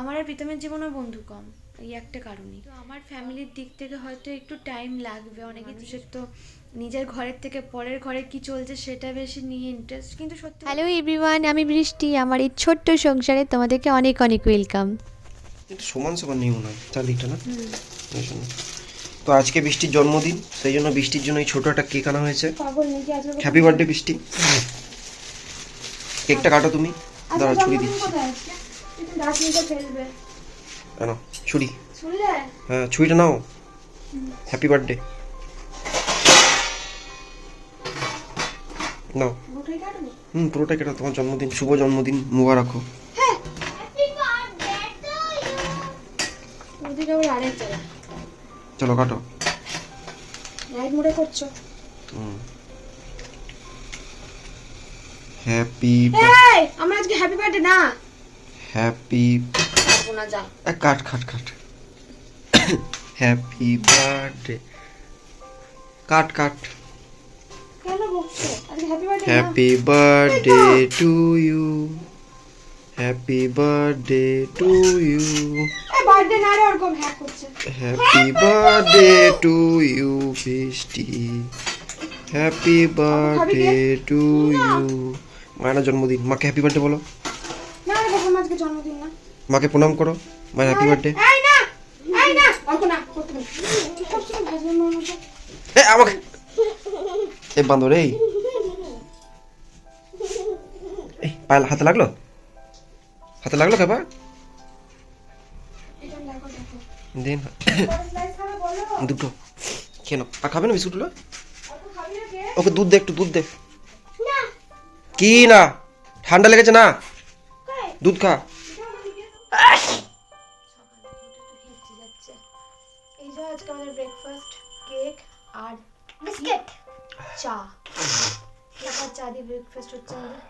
আমার আর প্রীতমের জীবনেও বন্ধু কম এই একটা কারণেই। তো আমার ফ্যামিলির দিক থেকে হয়তো একটু টাইম লাগবে অনেক মানুষের তো নিজের ঘরের থেকে পরের ঘরে কি চলছে সেটা বেশি নিয়ে ইন্টারেস্ট কিন্তু সত্যি হ্যালো এভরিওয়ান আমি বৃষ্টি আমার এই ছোট্ট সংসারে তোমাদেরকে অনেক অনেক ওয়েলকাম এটা সমান সমান নেই মনে হয় চারদিকটা না? তো আজকে বৃষ্টির জন্মদিন সেই জন্য বৃষ্টির জন্য এই ছোট একটা কেক আনা হয়েছে। হ্যাপি বার্থডে বৃষ্টি। কেকটা কাটো তুমি দাঁড়া ছুরি দিচ্ছি। ফেলবে। কেন? ছুরি? শুনলে হ্যাঁ ছুরিটা নাও। হ্যাপি বার্থডে নাও। হুম পুরোটা কেটে তোমার জন্মদিন শুভ জন্মদিন মুবারক হোক। জায়গা। চলো কাটো। লাইট মোড়ে করছ। হ্যাপি আমরা আজকে হ্যাপি বার্থডে না। Happy cut cut cut. Happy birthday cut cut. Happy birthday to you happy birthday to you happy birthday to you Brishti. Happy birthday to you মায়ের জন্মদিন। মাকে হ্যাপি বার্থডে বলো না রে বাবা আজকে জন্মদিন না মাকে প্রণাম করো। মায়ের হ্যাপি বার্থডে এ আমাকে এ বান্দর এই। এই পায়ে হাতে লাগল? হাতে লাগল দেখো দিন। দুটো। কেন আর খাবে না বিস্কুটগুলো? ওকে দুধ দে একটু দুধ দে। কি না? ঠান্ডা লেগেছে না? দুধ খা। এই যে আজকে আমাদের ব্রেকফাস্ট কেক আর বিস্কিট চা টাকার চা দিয়ে ব্রেকফাস্ট হচ্ছে আমাদের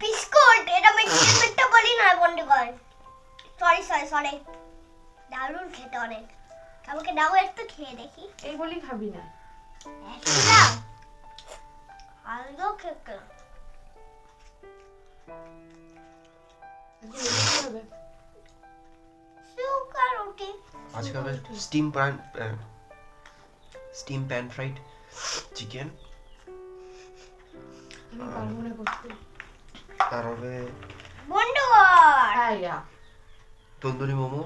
বিস্কুট এটা মিষ্টি মিষ্টি বলি না বন্ধুগণ সরি সরি সরি দারুণ খেতে অনেক আমাকে দাও একটু খেয়ে দেখি এই বলি খাবি না একটু দাও আলু খেতে আজকে রুটি হবে সুগার রুটি আজকে হবে steam pan steam pan fried chicken আর হবে হ্যাঁ তন্দুরি মোমো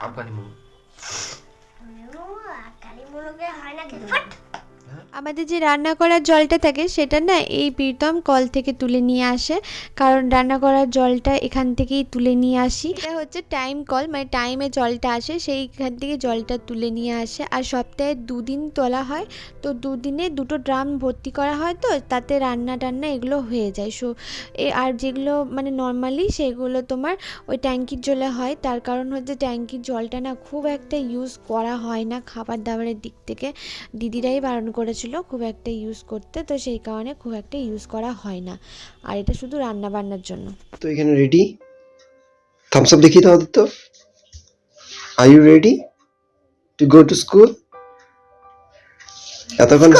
আফগানি মোমো। কালি মুরগে হয় না আমাদের যে রান্না করার জলটা থাকে সেটা না এই প্রীতম কল থেকে তুলে নিয়ে আসে। কারণ রান্না করার জলটা এখান থেকেই তুলে নিয়ে আসি। এটা হচ্ছে টাইম কল মানে টাইমে জলটা আসে, সেইখান থেকে জলটা তুলে নিয়ে আসে। আর সপ্তাহে দুদিন তোলা হয়, তো দুদিনে দুটো ড্রাম ভর্তি করা হয় তো, তাতে রান্না টান্না এগুলো হয়ে যায়। সো আর যেগুলো মানে নর্মালি সেগুলো তোমার ওই ট্যাঙ্কির জলে হয়। তার কারণ হচ্ছে ট্যাঙ্কির জলটা না খুব একটা ইউজ করা হয় না খাবার দাবারের দিক থেকে। দিদিরাই বারণ করেছিল খুব একটা ইউজ করতে তো সেই কারণে খুব একটা ইউজ করা হয় না। আর এটা শুধু রান্না বান্নার জন্য। তো এখানে রেডি থামস আপ দেখি দাও তো are you ready to go to school এতক্ষণ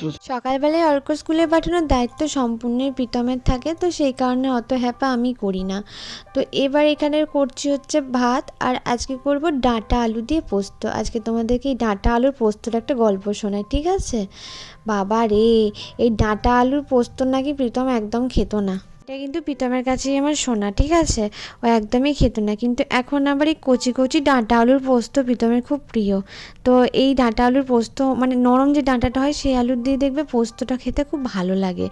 চলো সকালবেলায় অর্ক স্কুলে পাঠানোর দায়িত্ব সম্পূর্ণের প্রীতমের থাকে, তো সেই কারণে অত হ্যাপা আমি করি না। তো এবার এখানে করছি হচ্ছে ভাত, আর আজকে করব ডাঁটা আলু দিয়ে পোস্ত। আজকে তোমাদেরকে এই ডাঁটা আলুর পোস্তর একটা গল্প শোনাই, ঠিক আছে? বাবা রে, এই ডাঁটা আলুর পোস্ত নাকি প্রীতম একদম খেত না। এটা কিন্তু প্রীতমের কাছেই আমার শোনা ঠিক আছে? ও একদমই খেত না, কিন্তু এখন আবার এই কচি কচি ডাঁটা আলুর পোস্ত প্রীতমের খুব প্রিয়। তো এই ডাঁটা আলুর পোস্ত মানে নরম যে ডাঁটাটা হয়, সেই আলুর দিয়ে দেখবে পোস্তটা খেতে খুব ভালো লাগে।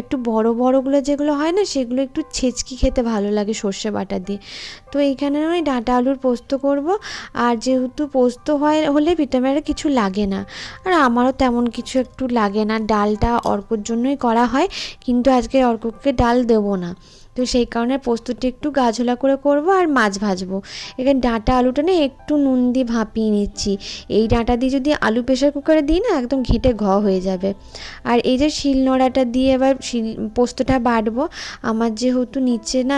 একটু বড় বড়গুলো যেগুলো হয় না, সেগুলো একটু ছেচকি খেতে ভালো লাগে সর্ষে বাটা দিয়ে। তো এইখানে ওই ডাঁটা আলুর পোস্ত করব, আর যেহেতু পোস্ত হয়, হলে ভিটামিনের কিছু লাগে না। আর আমারও তেমন কিছু একটু লাগে না, ডালটা অর্কর জন্যই করা হয়, কিন্তু আজকে অর্ককে ডাল দেবো না তো সেই কারণে পোস্তটা একটু গাঝোলা করে করব আর মাছ ভাজবো। এখানে ডাঁটা আলুটা না একটু নুন দিয়ে ভাপিয়ে নিচ্ছি। এই ডাঁটা দিয়ে যদি আলু প্রেশার কুকারে দিই না, একদম ঘেঁটে ঘ হয়ে যাবে। আর এই যে শিল নোড়াটা দিয়ে এবার শিল, পোস্তটা বাটবো। আমার যেহেতু নিচে না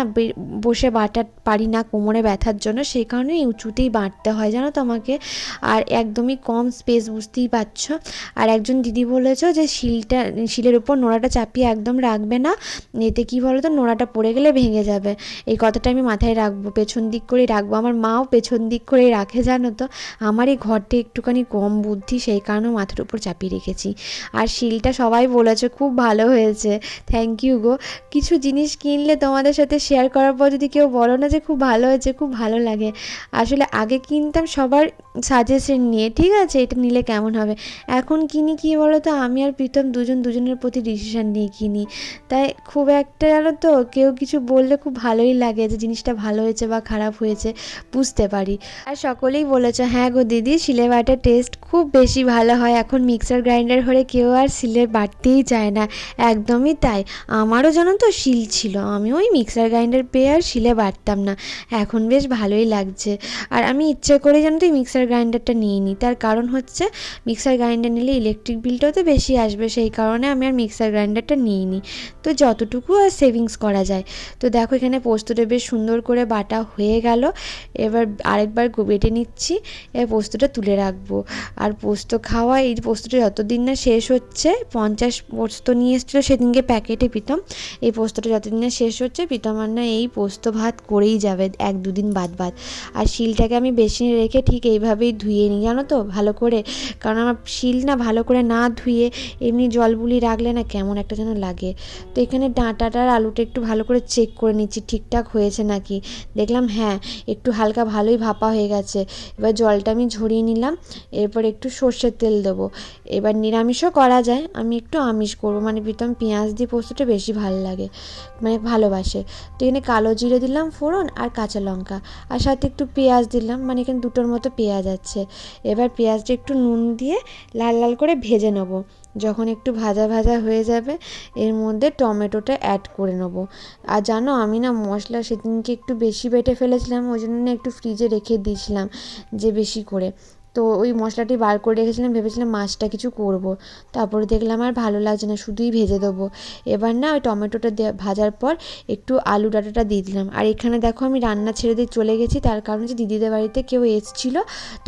বসে বাটা পারি না কোমরে ব্যথার জন্য, সেই কারণে উঁচুতেই বাটতে হয়, জানো তো আমাকে। আর একদমই কম স্পেস বুঝতেই পারছ। আর একজন দিদি বলেছ যে শিলটা, শিলের উপর নোড়াটা চাপিয়ে একদম রাখবে না। এতে কি বলো তো নোড়াটা পড়ে গেলে ভেঙে যাবে। এই কথাটা আমি মাথায় রাখব, পেছন দিক করেই রাখব। আমার মাও পেছন দিক করেই রাখে, জানো তো। আমার এই ঘরটা একটুখানি কম বুদ্ধি, সেই কারণে মাথার উপর চাপিয়ে রেখেছি। আর শিলটা সবাই বলেছে, খুব ভালো হয়েছে। থ্যাংক ইউ গো। কিছু জিনিস কিনলে তোমাদের সাথে শেয়ার করার পর যদি কেউ বলো না যে, খুব ভালো হয়েছে, খুব ভালো লাগে। আসলে আগে কিনতাম সবার সাজেশন নিয়ে, ঠিক আছে? এটা নিলে কেমন হবে? এখন কিনি কি বলো তো আমি আর প্রীতম দুজন, দুজনের প্রতি ডিসিশান নিয়ে কিনি। তাই খুব একটা জানো তো, কেউ কিছু বললে খুব ভালোই লাগে যে জিনিসটা ভালো হয়েছে বা খারাপ হয়েছে, বুঝতে পারি। আর সকলেই বলেছে হ্যাঁ গো দিদি শিলে বাটার টেস্ট খুব বেশি ভালো হয়। এখন মিক্সার গ্রাইন্ডার হলে কেউ আর শিলে বাটতেই চায় না। একদমই তাই। আমারও জানো তো শিল ছিল, আমি ওই মিক্সার গ্রাইন্ডার পেয়ে আর শিলে বাটতাম না। এখন বেশ ভালোই লাগছে। আর আমি ইচ্ছে করে জানো তো মিক্সার গ্রাইন্ডারটা নিয়ে নিই। তার কারণ হচ্ছে মিক্সার গ্রাইন্ডার নিলে ইলেকট্রিক বিলটাও তো বেশি আসবে। সেই কারণে আমি আর মিক্সার গ্রাইন্ডারটা নিয়ে নিই তো যতটুকু আর সেভিংস করা যায়। তো দেখো এখানে পোস্তটা বেশ সুন্দর করে বাটা হয়ে গেল। এবার আরেকবার বেটে নিচ্ছি। এবার পোস্তটা তুলে রাখব। আর পোস্ত খাওয়া, এই পোস্তটা যতদিন না শেষ হচ্ছে, পঞ্চাশ পোস্ত নিয়ে এসেছিল সেদিনকে প্যাকেটে পিতম এই পোস্তটা যতদিন না শেষ হচ্ছে পিতম আর না এই পোস্ত ভাত করেই যাবে এক দুদিন বাদ বাদ। আর শিলটাকে আমি বেসিনে রেখে ঠিক এইভাবেই ধুয়ে নিই, জানো তো, ভালো করে। কারণ আমার শিল না ভালো করে না ধুয়ে এমনি জল বুলি রাখলে না কেমন একটা যেন লাগে। তো এখানে ডাঁটাটার আলুটা একটু ভালো করে চেক করে নিচ্ছি, ঠিকঠাক হয়েছে নাকি? দেখলাম হ্যাঁ একটু হালকা ভালোই ভাপা হয়ে গেছে। এবার জলটা আমি ঝরিয়ে নিলাম, এরপর একটু সর্ষের তেল দেবো। এবার নিরামিষও করা যায়, আমি একটু আমিষ করব মানে প্রীতম পেঁয়াজ দিয়ে পোস্তটা বেশি ভালো লাগে মানে ভালোবাসে। তো এখানে কালো জিরে দিলাম ফোড়ন আর কাঁচা লঙ্কা, আর সাথে একটু পেঁয়াজ দিলাম মানে এখানে দুটোর মতো পেঁয়াজ আছে। এবার পেঁয়াজটা একটু নুন দিয়ে লাল লাল করে ভেজে নেব। যখন একটু ভাজা ভাজা হয়ে যাবে, এর মধ্যে টমেটোটা অ্যাড করে নেব। আর জানো, আমি না মশলা সেদিনকে একটু বেশি বেটে ফেলেছিলাম, ওই জন্য একটু ফ্রিজে রেখে দিয়েছিলাম, যে বেশি করে। তো ওই মশলাটি বার করে রেখেছিলাম, ভেবেছিলাম মাছটা কিছু করব। তারপরে দেখলাম আর ভালো লাগছে না, শুধুই ভেজে দেবো। এবার না ওই টমেটোটা ভাজার পর একটু আলু ডাঁটাটা দিয়ে দিলাম। আর এখানে দেখো আমি রান্না ছেড়ে দিয়ে চলে গেছি, তার কারণ হচ্ছে দিদিদের বাড়িতে কেউ এসেছিল,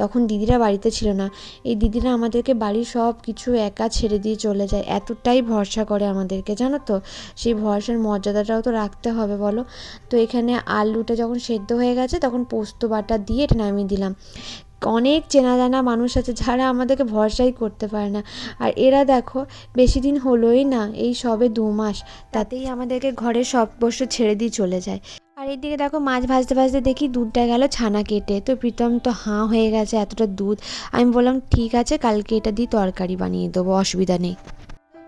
তখন দিদিরা বাড়িতে ছিল না। এই দিদিরা আমাদেরকে বাড়ির সব কিছু একা ছেড়ে দিয়ে চলে যায়, এতটাই ভরসা করে আমাদেরকে, জানো তো? সেই ভরসার মর্যাদাটাও তো রাখতে হবে, বলো? তো এখানে আলুটা যখন সেদ্ধ হয়ে গেছে, তখন পোস্ত বাটা দিয়ে এটা নামিয়ে দিলাম। অনেক চেনা জানা মানুষ আছে যারা আমাদেরকে ভরসাই করতে পারে না। আর এরা দেখো, বেশি দিন হলোই না, এই সবে দু মাস, তাতেই আমাদেরকে ঘরে সব বস্তু ছেড়ে দিয়ে চলে যায়। আর এইদিকে দেখো, মাছ ভাজতে ভাজতে দেখি দুধটা গেল ছানা কেটে। তো প্রীতম তো হাঁ হয়ে গেছে এতটা দুধ। আমি বললাম, ঠিক আছে, কালকে এটা দিয়ে তরকারি বানিয়ে দেবো, অসুবিধা নেই।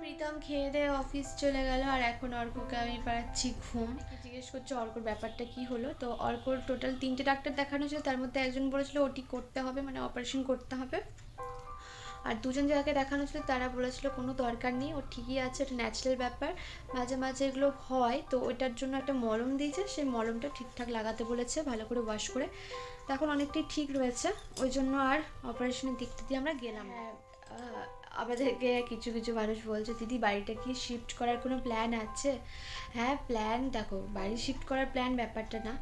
প্রীতম খেয়ে দিয়ে অফিস চলে গেল, আর এখন অর্ককে আমি পাড়াচ্ছি ঘুম। জিজ্ঞেস করছে অর্কর ব্যাপারটা কি হলো? তো অর্কর টোটাল তিনটে ডাক্তার দেখানো ছিল, তার মধ্যে একজন বলেছিল ওটি করতে হবে মানে অপারেশন করতে হবে। আর দুজন যাকে দেখানো ছিল, তারা বলেছিল কোনো দরকার নেই, ও ঠিকই আছে এটা ন্যাচারাল ব্যাপার। মাঝে মাঝে এগুলো হয়, তো ওইটার জন্য একটা মলম দিয়েছে, সেই মলমটা ঠিকঠাক লাগাতে বলেছে, ভালো করে ওয়াশ করে। তখন অনেকটাই ঠিক রয়েছে, ওই জন্য আর অপারেশনের দিক দিয়ে আমরা গেলাম আমাদেরকে কিছু কিছু মানুষ বলছে, দিদি, বাড়িটা কি শিফট করার কোনো প্ল্যান আছে? হ্যাঁ প্ল্যান দেখো, বাড়ি শিফট করার প্ল্যান ব্যাপারটা না।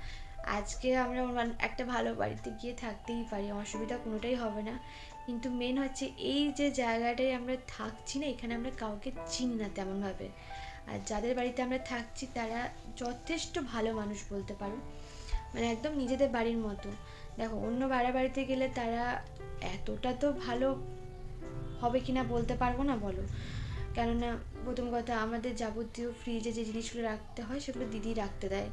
আজকে আমরা একটা ভালো বাড়িতে গিয়ে থাকতেই পারি, অসুবিধা কোনোটাই হবে না। কিন্তু মেন হচ্ছে এই যে জায়গাটায় আমরা থাকছি না, এখানে আমরা কাউকে চিনি না তেমনভাবে। আর যাদের বাড়িতে আমরা থাকছি, তারা যথেষ্ট ভালো মানুষ বলতে পারো। মানে একদম নিজেদের বাড়ির মতো। দেখো, অন্য ভাড়া বাড়িতে গেলে তারা এতটা তো ভালো হবে কি না বলতে পারব না, বলো। কেননা প্রথম কথা, আমাদের যাবতীয় ফ্রিজে যে জিনিসগুলো রাখতে হয়, সেগুলো দিদি রাখতে দেয়।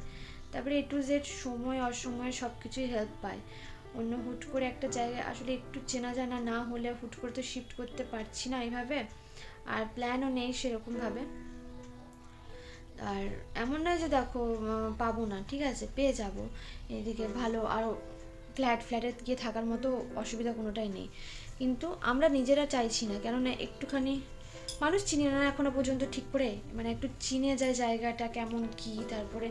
তারপরে এ টু জেড সময়, অসময়ে সব কিছুই হেল্প পায়। অন্য হুট করে একটা জায়গায় আসলে একটু চেনা জানা না হলে হুট করে তো শিফট করতে পারছি না এইভাবে। আর প্ল্যানও নেই সেরকমভাবে। আর এমন নয় যে দেখো পাবো না, ঠিক আছে, পেয়ে যাব। এদিকে ভালো আরও ফ্ল্যাট ফ্ল্যাটে গিয়ে থাকার মতো অসুবিধা কোনোটাই নেই। কিন্তু আমরা নিজেরা চাইছি না, কেননা একটুখানি মানুষ চিনি না, এখনও পর্যন্ত ঠিক করে মানে একটু চিনে যায় জায়গাটা কেমন কি, তারপরে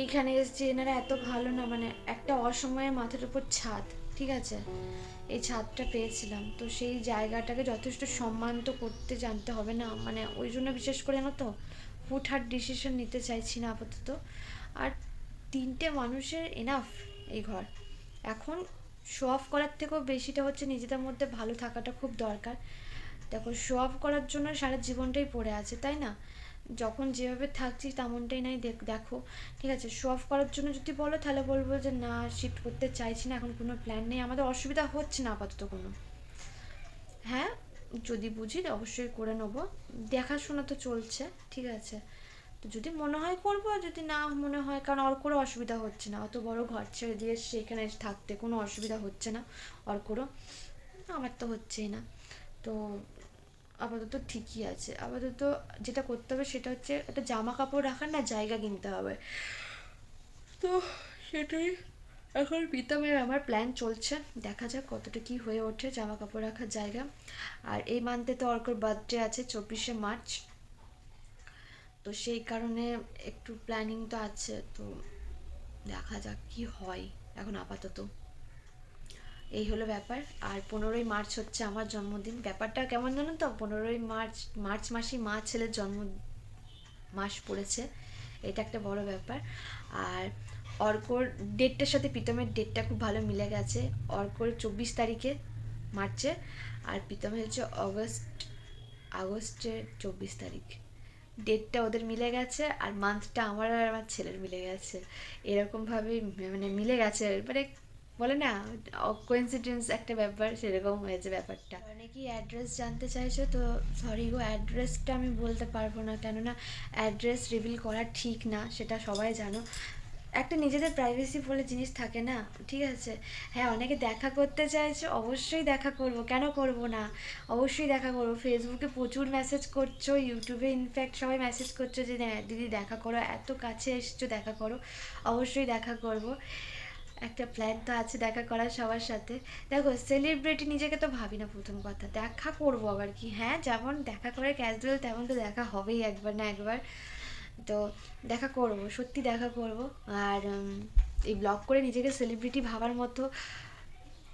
এইখানে এসছে এনারা এত ভালো না মানে একটা অসময়ে মাথার উপর ছাদ, ঠিক আছে? এই ছাদটা পেয়েছিলাম, তো সেই জায়গাটাকে যথেষ্ট সম্মান তো করতে জানতে হবে না মানে ওই জন্য বিশেষ করে জানো তো, হুটহাট ডিসিশন নিতে চাইছি না আপাতত। আর তিনটে মানুষের এনাফ এই ঘর। এখন শো অফ করার থেকেও বেশিটা হচ্ছে নিজেদের মধ্যে ভালো থাকাটা খুব দরকার। দেখো শো অফ করার জন্য সারা জীবনটাই পড়ে আছে, তাই না? যখন যেভাবে থাকছি তেমনটাই নাই, দেখো ঠিক আছে? শো অফ করার জন্য যদি বলো, তাহলে বলব যে না শিফট করতে চাইছি না, এখন কোনো প্ল্যান নেই। আমাদের অসুবিধা হচ্ছে না আপাতত কোনো। হ্যাঁ? যদি বুঝি, অবশ্যই করে নেব। দেখাশোনা তো চলছে, ঠিক আছে? তো যদি মনে হয় করব, আর যদি না মনে হয়, কারণ অর্করও অসুবিধা হচ্ছে না। অত বড় ঘর ছেড়ে দিয়ে সেখানে থাকতে কোনো অসুবিধা হচ্ছে না অর্করও আমার তো হচ্ছেই না। তো আপাতত ঠিকই আছে। আপাতত যেটা করতে হবে সেটা হচ্ছে একটা জামা কাপড় রাখার না জায়গা কিনতে হবে। তো সেটাই। এখন প্রীতমের আমার প্ল্যান চলছে। দেখা যাক কতটা কি হয়ে ওঠে জামা কাপড় রাখার জায়গা। আর এই মান্থে তো অর্কর বার্থডে আছে, চব্বিশে মার্চ। তো সেই কারণে একটু প্ল্যানিং তো আছে, তো দেখা যাক কি হয় এখন আপাতত। এই হলো ব্যাপার। আর পনেরোই মার্চ হচ্ছে আমার জন্মদিন। ব্যাপারটা কেমন জানো তো? পনেরোই মার্চ মার্চ মাসেই মা ছেলের জন্ম মাস পড়েছে। এটা একটা বড় ব্যাপার। আর অর্কর ডেটটার সাথে প্রীতমের ডেটটা খুব ভালো মিলে গেছে। অর্কর চব্বিশ তারিখে মার্চে আর প্রীতমের হচ্ছে অগস্ট, আগস্টের চব্বিশ তারিখ। ডেটটা ওদের মিলে গেছে আর মান্থটা আমার আর আমার ছেলের মিলে গেছে। এরকমভাবেই মানে মিলে গেছে। মানে বলে না কোইন্সিডেন্স একটা ব্যাপার, সেরকম হয়েছে ব্যাপারটা। মানে কি অ্যাড্রেস জানতে চাইছো, তো সরি গো অ্যাড্রেসটা আমি বলতে পারব না। কেননা অ্যাড্রেস রিভিল করা ঠিক না, সেটা সবাই জানো। একটা নিজেদের প্রাইভেসি বলে জিনিস থাকে না, ঠিক আছে? হ্যাঁ অনেকে দেখা করতে চাইছে, অবশ্যই দেখা করব। কেন করব না? অবশ্যই দেখা করব। ফেসবুকে প্রচুর মেসেজ করছ ইউটিউবে ইনফ্যাক্ট সবাই মেসেজ করছ যে হ্যাঁ দিদি দেখা করো, এত কাছে এসছো, দেখা করো। অবশ্যই দেখা করব। একটা প্ল্যান তো আছে দেখা করার সবার সাথে। দেখো সেলিব্রিটি নিজেকে তো ভাবি না প্রথম কথা। দেখা করব আবার কি? হ্যাঁ যেমন দেখা করে ক্যাজুয়াল তেমন তো দেখা হবেই একবার না একবার। তো দেখা করব, সত্যি দেখা করব। আর এই ব্লগ করে নিজেকে সেলিব্রিটি ভাবার মতো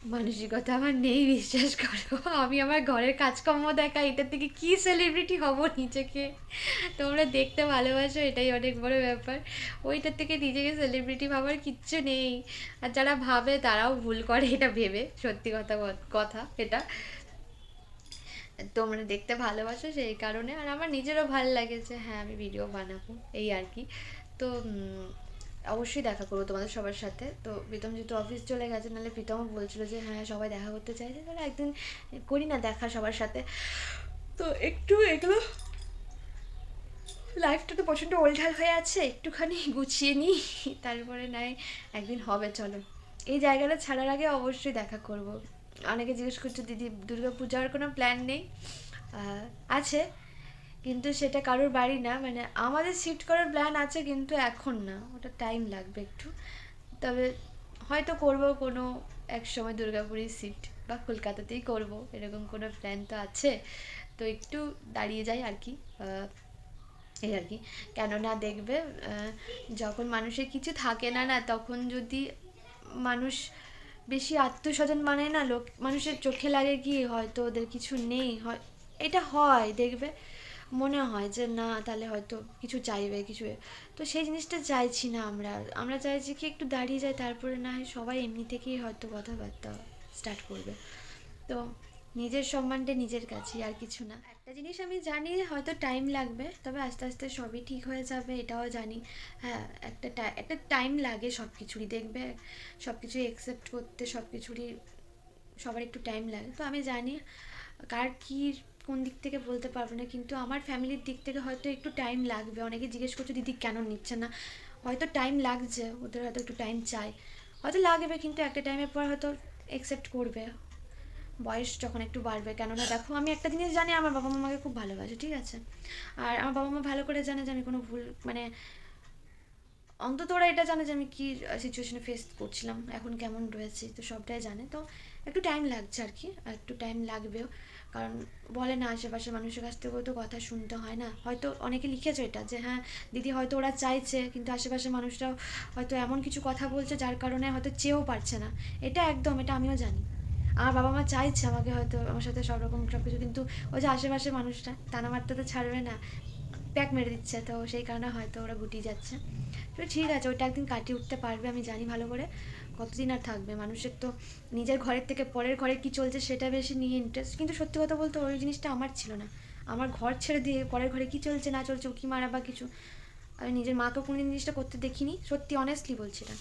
মানসিকতা আমার নেই, বিশ্বাস করো। আমি আমার ঘরের কাজকর্ম দেখা, এটার থেকে কি সেলিব্রিটি হব নিজেকে? তোমরা দেখতে ভালোবাসো, এটাই অনেক বড় ব্যাপার। ওইটার থেকে নিজেকে সেলিব্রিটি ভাবার কিচ্ছু নেই। আর যারা ভাবে, তারাও ভুল করে, এটা ভেবে। সত্যি কথা কথা, এটা। তোমরা দেখতে ভালোবাসো সেই কারণে। আর আমার নিজেরও ভালো লাগে যে হ্যাঁ আমি ভিডিও বানাবো, এই আর কি। তো অবশ্যই দেখা করব তোমাদের সবার সাথে। তো, প্রীতম যেহেতু অফিস চলে গেছে, নাহলে প্রীতমও বলছিল যে হ্যাঁ সবাই দেখা করতে চাইছে তাহলে একদিন করি না দেখা সবার সাথে। তো, একটু এগুলো লাইফটা তো প্রচণ্ড ওলঢাল হয়ে আছে, একটুখানি গুছিয়ে নিই, তারপরে নাই, একদিন হবে, চলো। এই জায়গাটা ছাড়ার আগে অবশ্যই দেখা করব। অনেকে জিজ্ঞেস করছে, দিদি, দুর্গা পূজার কোনো প্ল্যান নেই? আছে, কিন্তু সেটা কারোর বাড়ি না মানে আমাদের শিফট করার প্ল্যান আছে, কিন্তু এখন না, ওটা টাইম লাগবে একটু। তবে হয়তো করব কোনো এক সময় দুর্গাপুরেই শিফট বা কলকাতাতেই করব, এরকম কোনো প্ল্যান তো আছে। তো একটু দাঁড়িয়ে যাই আর কি এই আর কি। কেননা দেখবে যখন মানুষের কিছু থাকে না না, তখন যদি মানুষ বেশি আত্মীয়স্বজন মানে না, লোক, মানুষের চোখে লাগে কি হয়তো ওদের কিছু নেই, হয়, এটা হয়, দেখবে, মনে হয় যে না, তাহলে হয়তো কিছু চাইবে, কিছু তো সেই জিনিসটা চাইছি না আমরা আমরা চাইছি কি একটু দাঁড়িয়ে যায়, তারপরে না হয় সবাই এমনি থেকেই হয়তো কথাবার্তা স্টার্ট করবে, তো নিজের সম্মানটা নিজের কাছেই, আর কিছু না। একটা জিনিস আমি জানি, হয়তো টাইম লাগবে, তবে আস্তে আস্তে সবই ঠিক হয়ে যাবে, এটাও জানি। হ্যাঁ একটা একটা টাইম লাগে সব কিছুরই দেখবে সব কিছুই অ্যাকসেপ্ট করতে সব কিছুরই সবার একটু টাইম লাগে। তো আমি জানি কার কী, কোন দিক থেকে বলতে পারব না, কিন্তু আমার ফ্যামিলির দিক থেকে হয়তো একটু টাইম লাগবে। অনেকে জিজ্ঞেস করছে, দিদি, কেন নিচ্ছে না? হয়তো টাইম লাগছে, ওদের হয়তো একটু টাইম চাই। হয়তো লাগবে, কিন্তু একটা টাইমের পর হয়তো অ্যাকসেপ্ট করবে। বয়স যখন একটু বাড়বে, কেননা দেখো, আমি একটা জিনিস জানি, আমার বাবা মা আমাকে খুব ভালোবাসে, ঠিক আছে? আর আমার বাবা মা ভালো করে জানে যে আমি কোনো ভুল মানে অন্তত ওরা এটা জানে যে আমি কী সিচুয়েশনে ফেস করছিলাম, এখন কেমন রয়েছি, তো সবটাই জানে। তো একটু টাইম লাগছে আর কি একটু টাইম লাগবেও। কারণ বলে না, আশেপাশের মানুষের কাছ থেকেও তো কথা শুনতে হয় না। হয়তো অনেকে লিখেছে এটা, যে হ্যাঁ দিদি হয়তো ওরা চাইছে, কিন্তু আশেপাশের মানুষরাও হয়তো এমন কিছু কথা বলছে, যার কারণে হয়তো চেয়েও পারছে না। এটা একদম, এটা আমিও জানি। আমার বাবা মা চাইছে আমাকে হয়তো আমার সাথে সব রকম সব কিছু, কিন্তু ওই যে আশেপাশের মানুষটা টানা মারতে তো ছাড়বে না, প্যাক মেরে দিচ্ছে, তো সেই কারণে হয়তো ওরা গুটিয়ে যাচ্ছে। তো ঠিক আছে, ওইটা একদিন কাটিয়ে উঠতে পারবে, আমি জানি ভালো করে। কতদিন আর থাকবে? মানুষের তো নিজের ঘরের থেকে পরের ঘরে কি চলছে সেটা বেশি নিয়ে ইন্টারেস্ট কিন্তু সত্যি কথা বলতে ওই জিনিসটা আমার ছিল না। আমার ঘর ছেড়ে দিয়ে পরের ঘরে কি চলছে, না চলছে, উকি মারা বা কিছু, আমি নিজের মাকেও কোনোদিন জিনিসটা করতে দেখিনি, সত্যি অনেস্টলি বলছি এটা।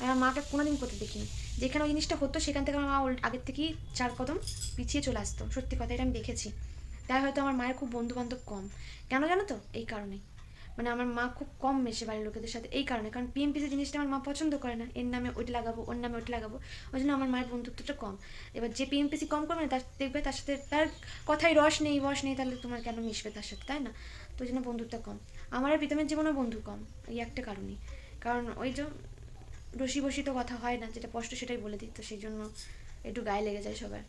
আমার মাকে কোনোদিন করতে দেখিনি। যেখানে ওই জিনিসটা হতো, সেখান থেকে আমার মা আগের থেকেই চার কদম পিছিয়ে চলে আসতো। সত্যি কথা এটা আমি দেখেছি। তাই হয়তো আমার মায়ের খুব বন্ধু বান্ধব কম। কেন জানো তো? এই কারণেই মানে আমার মা খুব কম মেশে বাড়ির লোকেদের সাথে। এই কারণে। কারণ পিএমপিসি জিনিসটা আমার মা পছন্দ করে না, এর নামে ওইটা লাগাবো, ওর নামে ওইটা লাগাবো, ওই জন্য আমার মায়ের বন্ধুত্বটা কম। এবার যে পিএমপিসি কম করবে না, তার দেখবে তার সাথে তার কথায় রস নেই, বস নেই, তাহলে তোমার কেন মিশবে তার সাথে, তাই না? তো ওই জন্য বন্ধুত্ব কম। আমার আর প্রীতমের জীবনেও বন্ধু কম, এই একটা কারণেই। কারণ ওই যে রসি বসি তো কথা হয় না, যেটা স্পষ্ট সেটাই বলে দিই, তো সেই জন্য একটু গায়ে লেগে যায় সবার।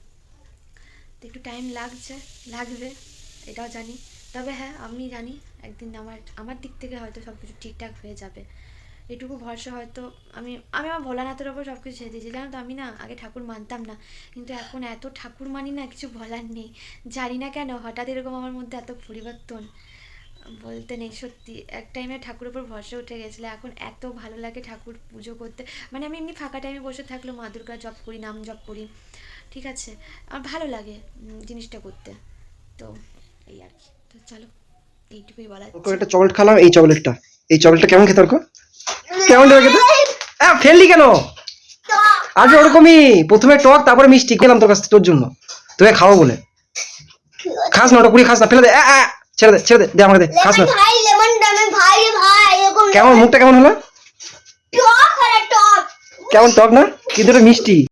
তো একটু টাইম লাগছে, লাগবে, এটাও জানি। তবে হ্যাঁ আমি জানি একদিন আমার আমার দিক থেকে হয়তো সব কিছু ঠিকঠাক হয়ে যাবে। এটুকু ভরসা হয়তো আমি আমি আমার ভোলানাথের ওপর সব কিছু ছেড়ে দিয়েছি। জানো তো, আমি না আগে ঠাকুর মানতাম না, কিন্তু এখন এত ঠাকুর মানি না, কিছু বলার নেই। জানি না কেন, হঠাৎ এরকম আমার মধ্যে এত পরিবর্তন। বলতে নেই সত্যি। এক টাইমে ঠাকুরের উপর ভরসা উঠে গেছিল এখন এত ভালো লাগে ঠাকুর পুজো করতে। মানে আমি এমনি ফাঁকা টাইমে বসে থাকলেও মা দুর্গা জপ করি নাম জপ করি ঠিক আছে? আমার ভালো লাগে জিনিসটা করতে। তো এই আর কি। তো চলো এইটুকুই বলা ওকে একটা চকলেট খালাম এই চকলেটটা। এই চকলেটটা কেমন খেতে কেমন লাগে খেতে? হ্যাঁ ফেললি কেন? আজ ওরকমই প্রথমে টক তারপরে মিষ্টি খেলাম তোর কাছ থেকে তোর জন্য। তোকে খাওয়া বলে। খাস না ওটা কুড়ি খাস না ফেলে দে। ছেড়ে দে ছেড়ে দে দে আমাকে দে খাস না ভাই লেমন ভাই ভাই এরকম কেমন মুখটা কেমন হলো? টক আর টক। কেমন টক না? কিন্তু এটা মিষ্টি?